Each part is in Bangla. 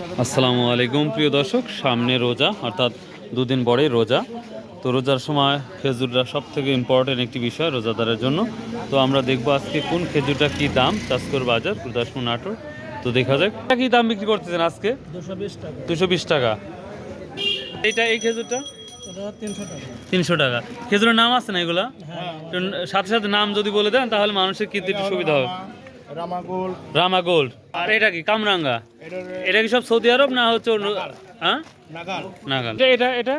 আসসালামু আলাইকুম প্রিয় দর্শক। সামনে রোজা অর্থাৎ দুদিন পরে রোজা। তো রোজার সময় খেজুরটা সব থেকে ইম্পর্টেন্ট একটি বিষয় রোজাদারের জন্য। তো আমরা দেখব আজকে কোন খেজুরটা কি দাম চাষকর বাজার গুরদাসপুর নাটোর তো দেখা যাক। এটা কি দাম বিক্রি করতেছেন আজকে? দুশো বিশ টাকা। এইটা এই খেজুরটা? তিনশো টাকা। খেজুরের নাম আছে না এগুলা? হ্যাঁ। সাথে সাথে নাম যদি বলে দেন তাহলে মানুষের কিনতে একটু সুবিধা হবে। রামাগোল রামা গোল্ড আর এটা কি কামরাঙ্গা? এটা কি সব সৌদি আরব না হচ্ছে অন্য হ্যাঁ? নাগাল। নাগাল। এটা এটা এটা?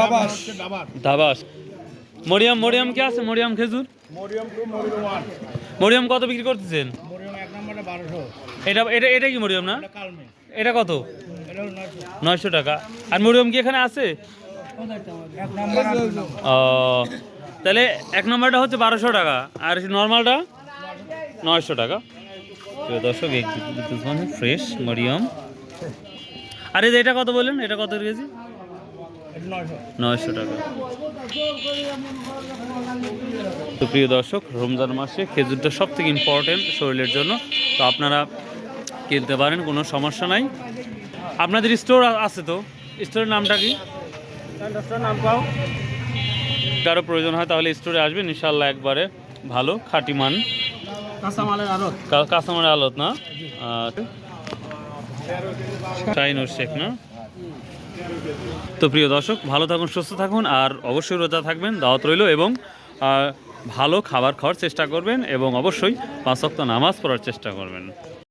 দাবাস। দাবাস। মরিয়াম মরিয়াম কি আছে? মরিয়াম খেজুর? Mariam two Mariam one. Mariam কত বিক্রি করতেছেন? এটা এটা এটা কি মরিয়াম না? এটা কত? নয়শো। টাকা। আর মরিয়াম কি এখানে আছে। ও তাহলে এক নম্বরটা হচ্ছে বারোশো টাকা। আর নর্মালটা? নয়শো টাকা। প্রিয় দর্শক ফ্রেশ মরিয়ম। আর এটা কত বললেন? এটা কত কেজি? নয়শো টাকা। তো প্রিয় দর্শক, রমজান মাসে খেজুরটা সব থেকে ইম্পর্টেন্ট শরীরের জন্য। তো আপনারা কিনতে পারেন, কোনো সমস্যা নাই। আপনাদের স্টোর আছে তো? স্টোরের নামটা কি? কারও প্রয়োজন হয় তাহলে স্টোরে আসবেন ইনশাল্লাহ একবারে ভালো, খাঁটি মান। কাঁচামালের আলত না। শাহিনুর শেখ না? তো প্রিয় দর্শক, ভালো থাকুন, সুস্থ থাকুন, আর অবশ্যই রোজা থাকবেন, দাওয়াত রইল এবং ভালো খাবার খাওয়ার চেষ্টা করবেন এবং অবশ্যই পাঁচ ওয়াক্ত নামাজ পড়ার চেষ্টা করবেন।